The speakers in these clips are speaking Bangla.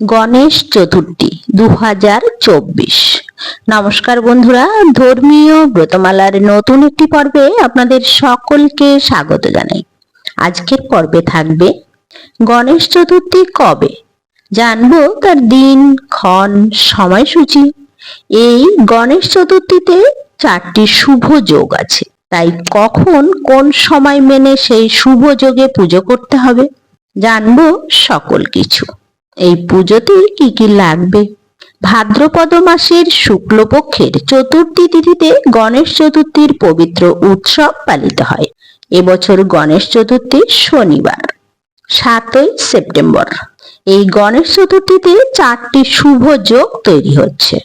গণেশ চতুর্থী দু হাজার চব্বিশ। নমস্কার বন্ধুরা, ধর্মীয় ব্রতমালার নতুন একটি পর্বে আপনাদের সকলকে স্বাগত জানাই। আজকের পর্বে থাকবে, গণেশ চতুর্থী কবে? জানব তার দিন, ক্ষণ, সময়সূচি। এই গণেশ চতুর্থীতে চারটি শুভ যোগ আছে। তাই কখন কোন সময় মেনে সেই শুভ যোগে পুজো করতে হবে, জানব সকল কিছু। এই পুজোতে কি কি লাগবে? ভাদ্রপদ মাসের শুক্লপক্ষের চতুর্থী তিথিতে গণেশ চতুর্থীর পবিত্র উৎসব পালিত হয়। এবছর গণেশ চতুর্থী শনিবার, সাতই সেপ্টেম্বর। এই গণেশ চতুর্থীতে চারটি শুভ যোগ তৈরি হচ্ছে।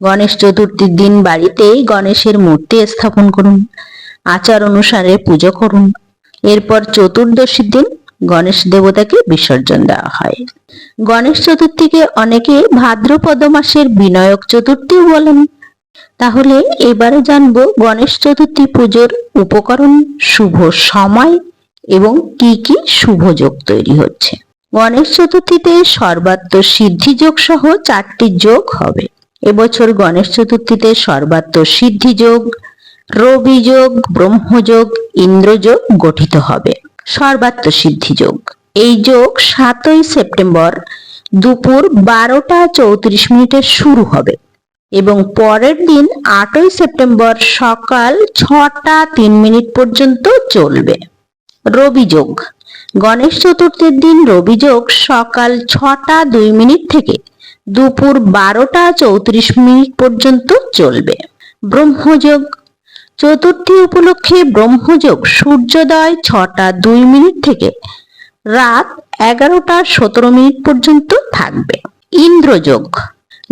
গণেশ চতুর্থীর দিন বাড়িতেই গণেশের মূর্তি স্থাপন করুন, আচার অনুসারে পুজো করুন। এরপর চতুর্দশীর দিন গণেশ দেবতাকে বিসর্জন দেওয়া হয়। গণেশ চতুর্থীকে অনেকে ভাদ্রপদ মাসের বিনায়ক চতুর্থীও বলেন। তাহলে এবারে জানব গণেশ চতুর্থী পুজোর উপকরণ শুভ সময় এবং কি কি শুভ যোগ তৈরি হচ্ছে। গণেশ চতুর্থীতে সর্বাত্ম সিদ্ধি যোগ সহ চারটি যোগ হবে। এবছর গণেশ চতুর্থীতে সর্বাত্ম সিদ্ধি যোগ, রবি যোগ ব্রহ্মযোগ ইন্দ্রযোগ গঠিত হবে। সর্বাত্ম সিদ্ধি যোগ। এই যোগ সাতই সেপ্টেম্বর দুপুর বারোটা চৌত্রিশ মিনিটে শুরু হবে এবং পরের দিন আটই সেপ্টেম্বর সকাল ছটা তিন মিনিট পর্যন্ত চলবে। রবি যোগ। গণেশ চতুর্থীর দিন রবি যোগ সকাল ছটা দুই মিনিট থেকে দুপুর বারোটা চৌত্রিশ মিনিট পর্যন্ত চলবে। ব্রহ্মযোগ চতুর্থী উপলক্ষে ব্রহ্মযোগ সূর্যোদয় ছটা দুই মিনিট থেকে রাত এগারোটা সতেরো মিনিট পর্যন্ত থাকবে। ইন্দ্রযোগ।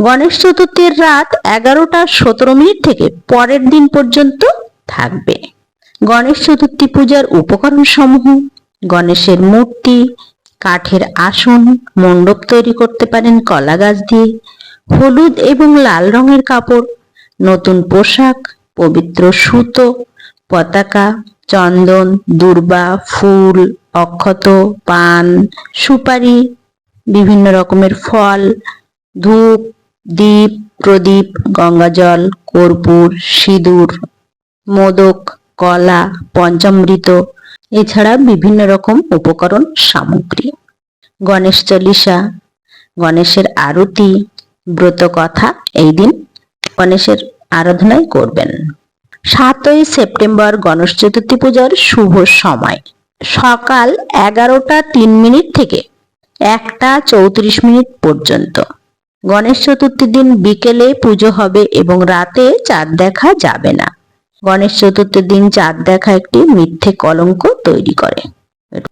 গণেশ চতুর্থীর রাত এগারোটা সতেরো মিনিট থেকে পরের দিন পর্যন্ত থাকবে। গণেশ চতুর্থী পূজার উপকরণ সমূহ গণেশের মূর্তি, কাঠের আসন, মণ্ডপ তৈরি করতে পারেন কলা গাছ দিয়ে, হলুদ এবং লাল রঙের কাপড়, নতুন পোশাক, পবিত্র সুতো পতাকা, চন্দন, দুর্বা, ফুল, অক্ষত, পান, সুপারি, বিভিন্ন রকমের ফল, ধূপ, দীপ, প্রদীপ, গঙ্গাজল, কর্পূর, সিঁদুর, মোদক, কলা, পঞ্চামৃত, এছাড়া বিভিন্ন রকম উপকরণ সামগ্রী। গণেশ চল্লিশা, গণেশের আরতি ব্রত কথা এই দিন গণেশের আরাধনায় করবেন। সাতই সেপ্টেম্বর গণেশ চতুর্থী পূজার শুভ সময়। সকাল এগারোটা তিন মিনিট থেকে একটা চৌত্রিশ মিনিট পর্যন্ত। গণেশ চতুর্থীর দিন বিকেলে পুজো হবে এবং রাতে চাঁদ দেখা যাবে না। গণেশ চতুর্থীর দিন চাঁদ দেখা একটি মিথ্যে কলঙ্ক তৈরি করে।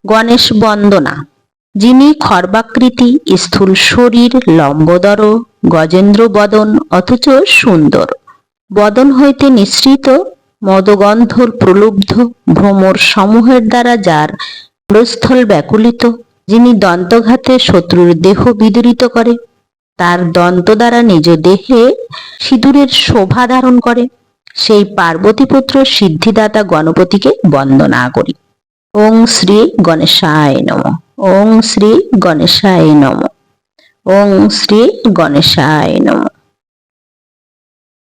গণেশ বন্দনা। যিনি খর্বাকৃতি, স্থূল শরীর, লম্বদর গজেন্দ্র বদন অথচ সুন্দর। বদন হইতে নিঃসৃত মদগন্ধর প্রলুব্ধ ভ্রমর সমূহের দ্বারা যার প্রস্থল ব্যাকুলিত, যিনি দন্তঘাতে শত্রুর দেহ বিদরিত করে, তার দন্ত দ্বারা নিজ দেহে সিঁদুরের শোভা ধারণ করে, সেই পার্বতীপুত্র সিদ্ধিদাতা গণপতিকে বন্দনা করি। ওং শ্রী গণেশায় নম। ওং শ্রী গণেশায় নম। ওং শ্রী গণেশায় নম।